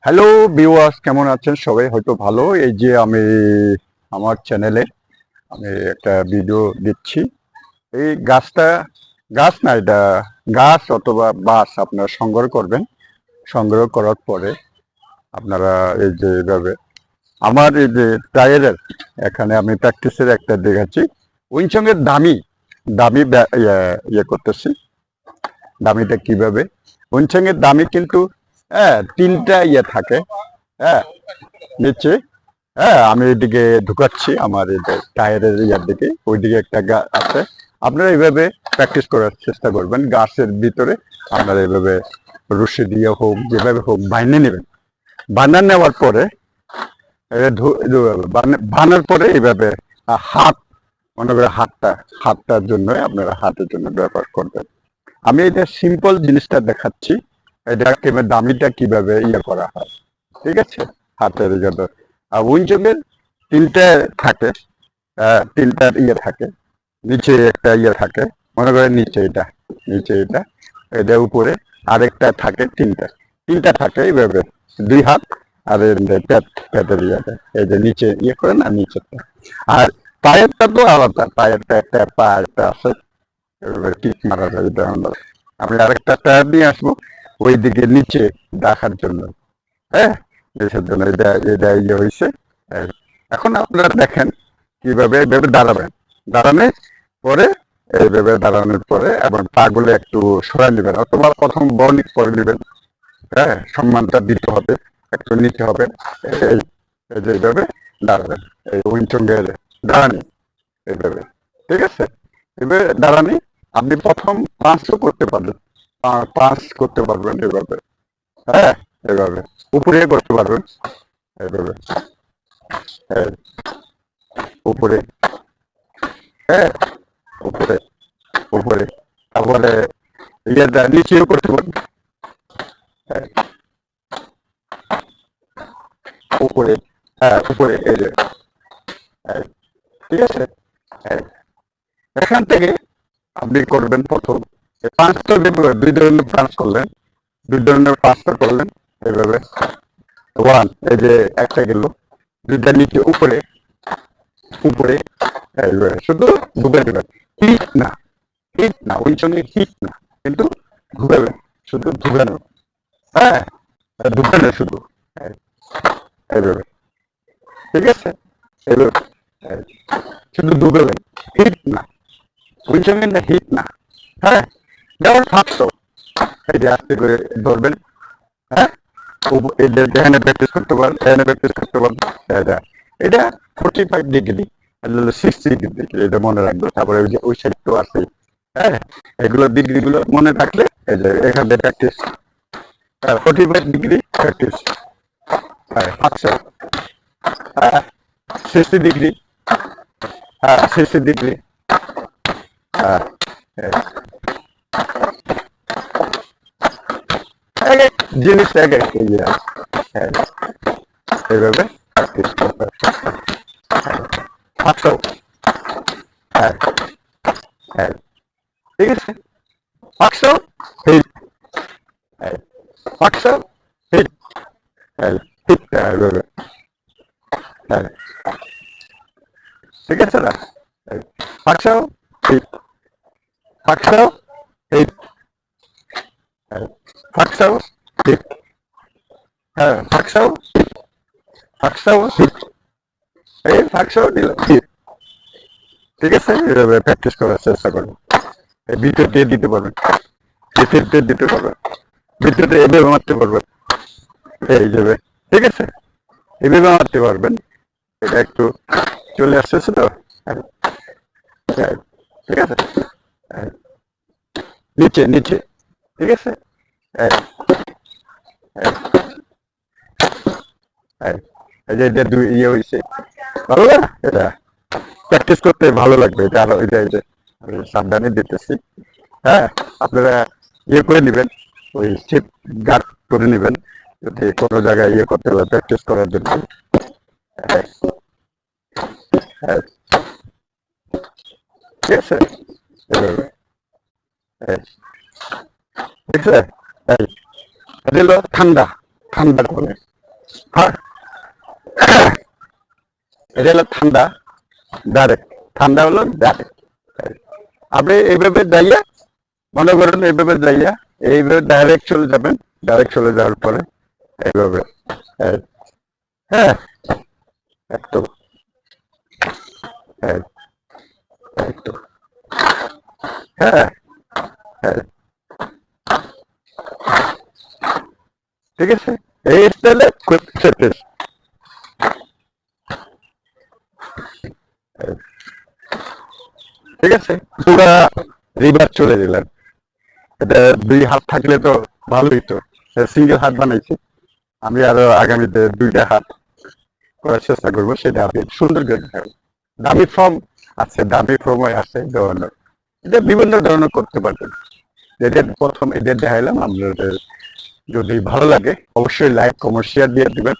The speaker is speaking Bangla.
হ্যালো ভিউয়ার্স কেমন আছেন? সবাই হয়তো ভালো। এই যে আমি, আমার চ্যানেলে আমি একটা ভিডিও দিচ্ছি। এই গাছটা, গাছ না এটা, গাছ অথবা বাস আপনারা সংগ্রহ করবেন। সংগ্রহ করার পরে আপনারা এই যে এভাবে আমার এই যে টায়ারের, এখানে আমি প্র্যাকটিসের একটা দেখাচ্ছি। উইনসঙ্গে দামি দামি ব্যা- ইয়ে ইয়ে করতেছি। দামিটা কীভাবে? উইনসঙ্গের দামি কিন্তু হ্যাঁ তিনটা ইয়ে থাকে। হ্যাঁ নিচে। হ্যাঁ আমি এদিকে ঢুকাচ্ছি, আমার টায়ারের ইয়ার দিকে, ওইদিকে একটা গা আছে। আপনারা এইভাবে প্র্যাকটিস করার চেষ্টা করবেন, গাছের ভিতরে। আপনারা এইভাবে রশি দিয়ে হোক, যেভাবে হোক বাইনে নেবেন। বানা নেওয়ার পরে বানার পরে এইভাবে হাত, মনে করে হাতটা, হাতটার জন্য আপনারা হাতের জন্য ব্যবহার করবেন। আমি এটা সিম্পল জিনিসটা দেখাচ্ছি। এটা দামিটা কীভাবে ইয়ে করা হয়? ঠিক আছে? হাতের জন্য আর উইঞ্চকের তিনটে থাকে আহ, তিনটা ইয়ে থাকে নিচে একটা ইয়ে থাকে মনে করেন নিচে এটা নিচে এটা এটা উপরে আরেকটা থাকে তিনটা। তিনটা থাকে এইভাবে দুই হাত আর পেট ইয়েটা এই যে নিচে ইয়ে করে না নিচেরটা আর পায়েরটা তো আলাদা পায়েরটা একটা পা একটা আছে কিক মারা যায় আমরা। আরেকটা টায়ার নিয়ে আসব। ওই দিকে নিচে দেখার জন্য। হ্যাঁ? দেশের জন্য হয়েছে এই। এখন আপনারা দেখেন কীভাবে এইভাবে দাঁড়াবেন। দাঁড়ানোর পরে, এইভাবে দাঁড়ানোর পরে এবং পাগুলো একটু সরাই নেবেন অথবা প্রথম বর্ণিক করে নেবেন। হ্যাঁ? সম্মানটা দিতে হবে, একটু নিতে হবে। এই এইভাবে দাঁড়াবেন। এই উইনচঙ্গের দাঁড়ানি, এইভাবে। ঠিক আছে? এভাবে দাঁড়ানি, আপনি প্রথম পাঁচশো করতে পারবেন। পা- পাঁচ করতে পারবেন এভাবে। হ্যাঁ এভাবে। উপরে করতে পারবেন। এভাবে। হ্যাঁ উপরে। হ্যাঁ উপরে উপরে। তারপরে ইয়েটা নিচেও করতে পারবেন। হ্যাঁ। উপরে। হ্যাঁ উপরে এই যে। হ্যাঁ, ঠিক আছে। এখান থেকে আপনি করবেন প্রথম। এই পাঁচটা বিভাগ, দুই ধরনের পাঁচ করলেন দুই ধরনের পাঁচটা করলেন এইভাবে ওয়ান এই যে একটা গেল দুইটা নিচে উপরে উপরে শুধু ঢুকে দেবেন হিট না হিট না ওই সঙ্গে হিট না কিন্তু ঢুকাবেন শুধু ঢুকানো হ্যাঁ ঢুকানো শুধু। হ্যাঁ, এইভাবে ঠিক আছে? এইভাবে হ্যাঁ, শুধু ঢুকাবেন হিট না ওই সঙ্গে না হিট না। হ্যাঁ যেমন সাতশো এই করে ধরবেন হ্যাঁ? এই প্র্যাকটিস করতে পারেন এখানে প্র্যাকটিস করতে পারেন। এটা forty five degree sixty degree এটা মনে রাখবে তারপরে ওই যে ওই সাইডটাও আছে হ্যাঁ? এগুলো ডিগ্রি গুলো মনে রাখলে, এই যে এখানে practice forty five degree practice হ্যাঁ আচ্ছা হ্যাঁ সিক্সটি ডিগ্রি হ্যাঁ সিক্সটি ডিগ্রি হ্যাঁ হ্যাঁ। এক এক জিনিস এক এক ইয়ে আছে। হ্যাঁ। এইভাবে প্র্যাকটিস। হ্যাঁ। হ্যাঁ। হ্যাঁ। ঠিক আছে? পাঁচশো হিট হ্যাঁ। পাঁচশো হিট হ্যাঁ। হিট হ্যাঁ এইভাবে। হ্যাঁ। ঠিক আছে না? হ্যাঁ। পাঁচশো হিট পাঁচশো হিট হ্যাঁ। পাঁচশো হ্যাঁ পাঁচশো হিট এই পাঁচশো দিল হিট ঠিক আছে প্র্যাকটিস করার চেষ্টা করবেন এই ভিতর দিয়ে দিতে পারবেন। ভিতর দিয়ে দিতে পারবেন। ভিতরে এভাবে মারতে পারবেন। এই যাবে ঠিক আছে? এভাবে মারতে পারবেন। এটা একটু চলে আসতেছে তো? হ্যাঁ। হ্যাঁ, ঠিক আছে। হ্যাঁ। নিচে নিচে। ঠিক আছে হ্যাঁ। হ্যাঁ। হ্যাঁ। এই যে ইয়ে হয়েছে ভালো এটা প্র্যাকটিস করতে ভালো লাগবে। এটা এই যে দিতেছি। হ্যাঁ আপনারা ইয়ে করে নেবেন। ওই গার্ড করে নেবেন। যদি কোনো জায়গায় ইয়ে করতে প্র্যাকটিস করার জন্য। হ্যাঁ। হ্যাঁ। ঠিক আছে? এভাবে হ্যাঁ। ঠিক আছে? ঠান্ডা। ঠান্ডা করে। হ্যাঁ। এটা ঠান্ডা ডাইরেক্ট ঠান্ডা হলো ডাইরেক্ট আপনি এইভাবে যাইয়া মনে করেন এইভাবে যাইয়া এইভাবে ডাইরেক্ট চলে যাবেন। ডাইরেক্ট চলে যাওয়ার পরে এইভাবে হ্যাঁ এই, একটু হ্যাঁ হ্যাঁ ঠিক আছে? এই স্টাইলে কুইক সেটিস ঠিক আছে পুরা রিভার চলে দিলেন দুই হাত থাকলে তো ভালোই তো। সিঙ্গেল হাত বানাইছি। আমি আরও আগামীতে দুইটা হাত করার চেষ্টা করব, সেটা আপনি সুন্দর করে দামি ফর্ম আছে, দামি ফর্ম আছে এটা বিভিন্ন ধরনের করতে পারবেন। এটা প্রথম এদের দেখাইলাম, আপনাদের যদি ভালো লাগে, অবশ্যই লাইক কমার্শিয়াল দিয়ে দিবেন।